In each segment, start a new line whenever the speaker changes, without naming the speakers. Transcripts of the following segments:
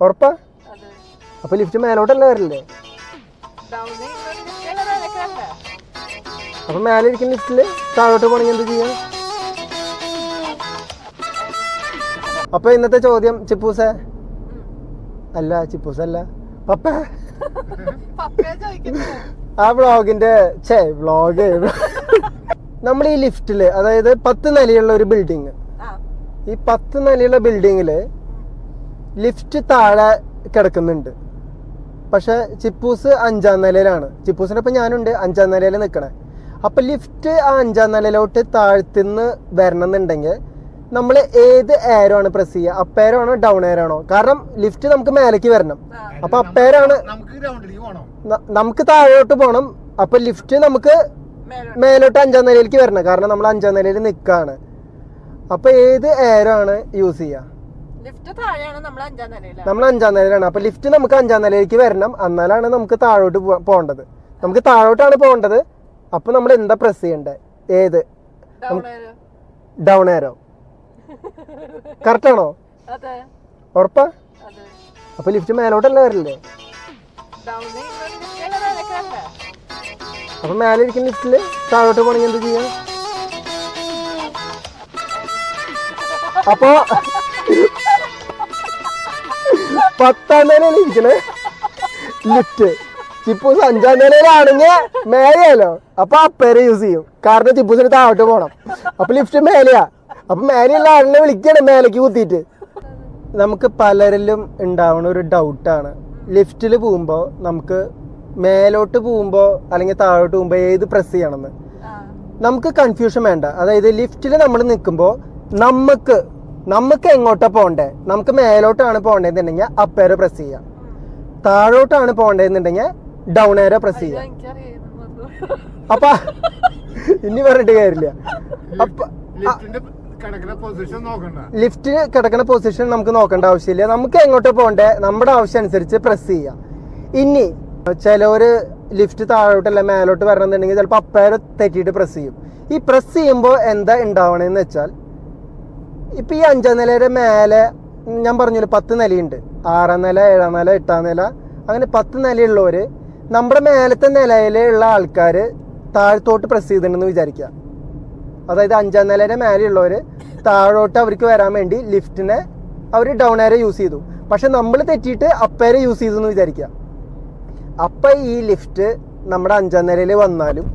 ഉറപ്പാ? അപ്പൊ ലിഫ്റ്റ് മേലോട്ടല്ലേ വരില്ലേ അപ്പൊ മേലെ ഇരിക്കുന്ന ലിഫ്റ്റിൽ താഴോട്ട് പോണെങ്കിൽ എന്ത് ചെയ്യാം? അപ്പൊ ഇന്നത്തെ ചോദ്യം ചിപ്പൂസ? അല്ല ചിപ്പൂസ അല്ല പപ്പ ആ വ്ളോഗിന്റെ ഛേ വ്ളോഗ്. നമ്മൾ ഈ ലിഫ്റ്റിൽ അതായത് പത്ത് നിലയുള്ള ഒരു ബിൽഡിങ് ഈ പത്ത് നിലയുള്ള ബിൽഡിങ്ങിൽ ലിഫ്റ്റ് താഴെ കിടക്കുന്നുണ്ട്. പക്ഷെ ചിപ്പൂസ് അഞ്ചാം നിലയിലാണ്. ചിപ്പൂസിന്റെ ഇപ്പം ഞാനുണ്ട്. അഞ്ചാം നിലയിൽ നിൽക്കണേ. അപ്പം ലിഫ്റ്റ് ആ അഞ്ചാം നിലയിലോട്ട് താഴ്ത്തുനിന്ന് വരണം എന്നുണ്ടെങ്കിൽ നമ്മൾ ഏത് എയറോ ആണ് പ്രസ് ചെയ്യുക? അപ്പേരോ ആണോ ഡൗൺ എയർ ആണോ? കാരണം ലിഫ്റ്റ് നമുക്ക് മേലേക്ക് വരണം.
അപ്പം
അപ്പൊ അപ്പേരാണ്
നമുക്ക് ഗ്രൗണ്ടിലേക്ക് പോകണം
നമുക്ക് താഴോട്ട് പോകണം അപ്പൊ ലിഫ്റ്റ് നമുക്ക്
മേലോട്ട്.
മേലോട്ട് അഞ്ചാം നിലയിലേക്ക് വരണം. കാരണം നമ്മൾ അഞ്ചാം നിലയിൽ നിൽക്കുകയാണ് അപ്പൊ ഏത് എയറോ ആണ് യൂസ് ചെയ്യുക?
ലിഫ്റ്റ് താഴെയാണ് നമ്മൾ അഞ്ചാം നിലയിലാണ്
നമ്മൾ അഞ്ചാം നിലയിലാണ്. അപ്പൊ ലിഫ്റ്റ് നമുക്ക് അഞ്ചാം നിലയിലേക്ക് വരണം. എന്നാലാണ് നമുക്ക് താഴോട്ട് പോകേണ്ടത്. നമുക്ക് താഴോട്ടാണ് പോകേണ്ടത്. അപ്പൊ നമ്മൾ എന്താ പ്രസ് ചെയ്യണ്ടേ? ഏത്?
ഡൗൺ
ആരോ കറക്റ്റാണോ കറക്റ്റ് ആണോ?
അതെ.
ഉറപ്പാ? അപ്പൊ ലിഫ്റ്റ് മേലോട്ടല്ല വരില്ലേ അപ്പൊ മേലെ ഇരിക്കുന്ന ലിഫ്റ്റിൽ താഴോട്ട് പോകണമെങ്കിൽ എന്ത് ചെയ്യാം? അപ്പൊ പത്താം നിലയിൽ ഇരിക്കണേ. ലിഫ്റ്റ് ചിപ്പൂസ് അഞ്ചാം നിലയിലാണെങ്കിൽ മേലെയല്ലോ അപ്പൊ അപ്പേരെ യൂസ് ചെയ്യും. കാരണം ചിപ്പൂസിന് താഴോട്ട് പോകണം അപ്പൊ ലിഫ്റ്റ് മേലെയാ. അപ്പൊ മേലെയുള്ള ആളിനെ വിളിക്കണം മേലേക്ക് കുത്തിയിട്ട്. നമുക്ക് പലരിലും ഉണ്ടാവുന്ന ഒരു ഡൗട്ടാണ് ലിഫ്റ്റിൽ പോകുമ്പോൾ നമുക്ക് മേലോട്ട് പോകുമ്പോൾ അല്ലെങ്കിൽ താഴോട്ട് പോകുമ്പോൾ ഏത് പ്രസ് ചെയ്യണമെന്ന്. നമുക്ക് കൺഫ്യൂഷൻ വേണ്ട. അതായത് ലിഫ്റ്റിൽ നമ്മൾ നിൽക്കുമ്പോൾ നമുക്ക് നമുക്ക് എങ്ങോട്ടാ പോകണ്ടേ? നമുക്ക് മേലോട്ടാണ് പോകേണ്ടതെന്നുണ്ടെങ്കിൽ അപ്പേരെ പ്രസ് ചെയ്യാം താഴോട്ടാണ് പോകേണ്ടതെന്നുണ്ടെങ്കിൽ ഡൗൺ ഏര പ്രസ് ചെയ്യാം
അപ്പ
അപ്പൊ ഇനി പറഞ്ഞിട്ട് കാര്യമില്ല. അപ്പൊ
ലിഫ്റ്റിന്റെ കിടക്കുന്ന പൊസിഷൻ നോക്കണ്ട.
ലിഫ്റ്റ് കിടക്കുന്ന പൊസിഷൻ നമുക്ക് നോക്കേണ്ട ആവശ്യമില്ല. നമുക്ക് എങ്ങോട്ട് പോകണ്ടേ? നമ്മുടെ ആവശ്യം അനുസരിച്ച് പ്രസ് ചെയ്യാം ഇനി ചിലവര് ലിഫ്റ്റ് താഴോട്ടല്ല മേലോട്ട് വരണമെന്നുണ്ടെങ്കിൽ ചിലപ്പോൾ അപ്പേരെ തെറ്റിയിട്ട് പ്രസ് ചെയ്യും. ഈ പ്രസ് ചെയ്യുമ്പോൾ എന്താ ഉണ്ടാവണമെന്ന് വെച്ചാൽ ഇപ്പൊ ഈ അഞ്ചാം നിലയുടെ മേലെ ഞാൻ പറഞ്ഞു പത്ത് നിലയുണ്ട്. ആറാം നില ഏഴാം നില എട്ടാം നില അങ്ങനെ പത്ത് നിലയുള്ളവർ നമ്മുടെ മേലത്തെ നിലയിലുള്ള ആൾക്കാർ താഴത്തോട്ട് പ്രസ് ചെയ്തിട്ടുണ്ടെന്ന് വിചാരിക്കുക. അതായത് അഞ്ചാം നിലയുടെ മേലെയുള്ളവർ താഴോട്ട് അവർക്ക് വരാൻ വേണ്ടി ലിഫ്റ്റിനെ അവർ ഡൗൺ എയർ യൂസ് ചെയ്തു. പക്ഷെ നമ്മൾ തെറ്റിയിട്ട് അപ്പേരെ യൂസ് ചെയ്തു എന്ന് വിചാരിക്കുക. അപ്പം ഈ ലിഫ്റ്റ് നമ്മുടെ അഞ്ചാം നിലയിൽ വന്നാലും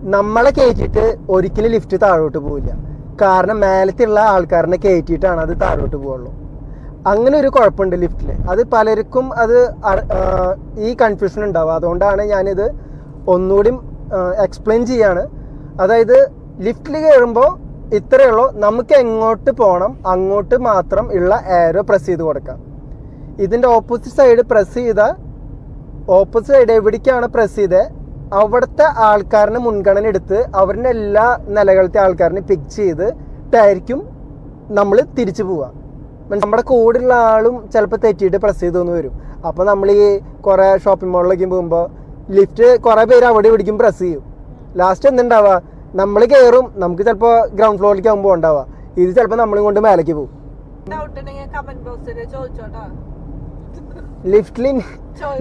നമ്മളെ കയറ്റിയിട്ട് ഒരിക്കലും ലിഫ്റ്റ് താഴോട്ട് പോവില്ല. കാരണം മേലത്തുള്ള ആൾക്കാരനെ കയറ്റിയിട്ടാണ് അത് താഴോട്ട് പോവുള്ളൂ. അങ്ങനെ ഒരു കുഴപ്പമുണ്ട് ലിഫ്റ്റിൽ അത് പലർക്കും അത് ഈ കൺഫ്യൂഷൻ ഉണ്ടാവും. അതുകൊണ്ടാണ് ഞാനിത് ഒന്നുകൂടി എക്സ്പ്ലെയിൻ ചെയ്യാണ്. അതായത് ലിഫ്റ്റിൽ കയറുമ്പോൾ ഇത്രയേ ഉള്ളൂ. നമുക്ക് എങ്ങോട്ട് പോകണം അങ്ങോട്ട് മാത്രം ഉള്ള എയറോ പ്രസ് ചെയ്ത് കൊടുക്കാം. ഇതിന്റെ ഓപ്പോസിറ്റ് സൈഡ് പ്രസ് ചെയ്താൽ ഓപ്പോസിറ്റ് സൈഡ് എവിടേക്കാണ് പ്രസ് ചെയ്തത് അവിടുത്തെ ആൾക്കാരനെ മുൻഗണന എടുത്ത് അവരുടെ എല്ലാ നിലകളത്തെ ആൾക്കാരനെ പിക്ക് ചെയ്തിട്ടായിരിക്കും നമ്മൾ തിരിച്ചു പോവുക. നമ്മുടെ കൂടെയുള്ള ആളും ചിലപ്പോൾ തെറ്റിയിട്ട് പ്രസ് ചെയ്തൊന്ന് വരും. അപ്പോൾ നമ്മൾ ഈ കുറേ ഷോപ്പിംഗ് മാളിലേക്ക് പോകുമ്പോൾ ലിഫ്റ്റ് കുറേ പേര് അവിടെ ഇവിടേക്കും പ്രസ് ചെയ്യും. ലാസ്റ്റ് എന്തുണ്ടാവുക നമ്മൾ കയറും നമുക്ക് ചിലപ്പോൾ ഗ്രൗണ്ട് ഫ്ലോറിലേക്ക് ആകുമ്പോൾ ഉണ്ടാവുക ഇത് ചിലപ്പോൾ നമ്മളും കൊണ്ട് മേലേക്ക് പോകും.
ഡൗട്ട് ഉണ്ടെങ്കിൽ കമന്റ് ബോക്സിൽ ചോദിച്ചോട്ടോ.
ലിഫ്റ്റിൽ.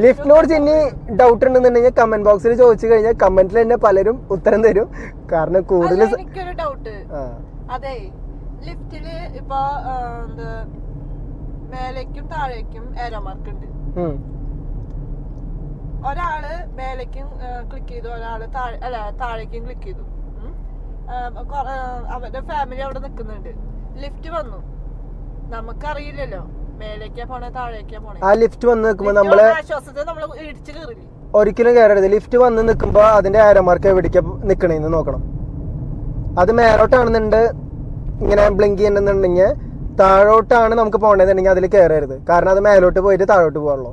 ലിഫ്റ്റിനോട് ചെന്നി ഡൗട്ട് ഉണ്ടെന്നുണ്ടെങ്കിൽ കമന്റ് ബോക്സിൽ ചോദിച്ചു കഴിഞ്ഞാൽ കമന്റിൽ തന്നെ പലരും ഉത്തരം തരും. കാരണം കൂടുതൽ
എനിക്കൊരു ഡൗട്ട് അതെ ലിഫ്റ്റിൽ ഇപ്പൊ മേലേക്കും താഴേക്കും ഏരോ മാർക്ക് ഉണ്ട്. ഒരാൾ മേലേക്കും ക്ലിക്ക് ചെയ്തു ഒരാൾ താഴെ അല്ല താഴേക്കും ക്ലിക്ക് ചെയ്തു. അവരുടെ ഫാമിലി അവിടെ നിൽക്കുന്നുണ്ട് ലിഫ്റ്റ് വന്നു. നമുക്കറിയില്ലല്ലോ.
ആ ലിഫ്റ്റ് വന്ന്
നിൽക്കുമ്പോ നമ്മൾ
ഒരിക്കലും കയറരുത്. ലിഫ്റ്റ് വന്ന് നിൽക്കുമ്പോ അതിന്റെ ആരമാർക്ക് എവിടേക്ക് നിക്കണേന്ന് നോക്കണം. അത് മേലോട്ടാണെന്നുണ്ട് ഇങ്ങനെ ബ്ലിങ്ക് ചെയ്യണമെന്നുണ്ടെങ്കിൽ താഴോട്ടാണ് നമുക്ക് പോകേണ്ടതെന്നുണ്ടെങ്കിൽ അതിൽ കയറരുത്. കാരണം അത് മേലോട്ട് പോയിട്ട് താഴോട്ട് പോകുള്ളൂ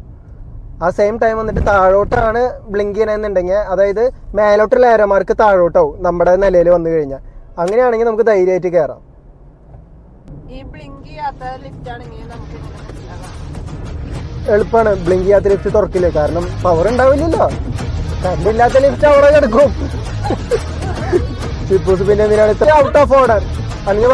ആ സെയിം ടൈം വന്നിട്ട് താഴോട്ടാണ് ബ്ലിങ്ക് ചെയ്യണമെന്നുണ്ടെങ്കിൽ അതായത് മേലോട്ടുള്ള ഏരമാർക്ക് താഴോട്ടാവും നമ്മുടെ നിലയിൽ വന്നു കഴിഞ്ഞാൽ. അങ്ങനെയാണെങ്കിൽ നമുക്ക് ധൈര്യമായിട്ട് കയറാം.
ഈ ബ്ലിങ്ക് ചെയ്യാത്ത ലിഫ്റ്റ് നമുക്ക്
എളുപ്പമാണ് ബ്ലിങ്ക് ചെയ്യാത്ത ലിഫ്റ്റ് തുറക്കില്ല? കാരണം പവർ ഉണ്ടാവില്ലല്ലോ. കറണ്ട് ഇല്ലാത്ത ലിഫ്റ്റ് അവിടെ കിടക്കും. ചിപ്പൂസ് പിന്നെ എന്തിനാണ് ഇത്ര ഔട്ട് ഓഫ് ഓർഡർ അല്ലെങ്കിൽ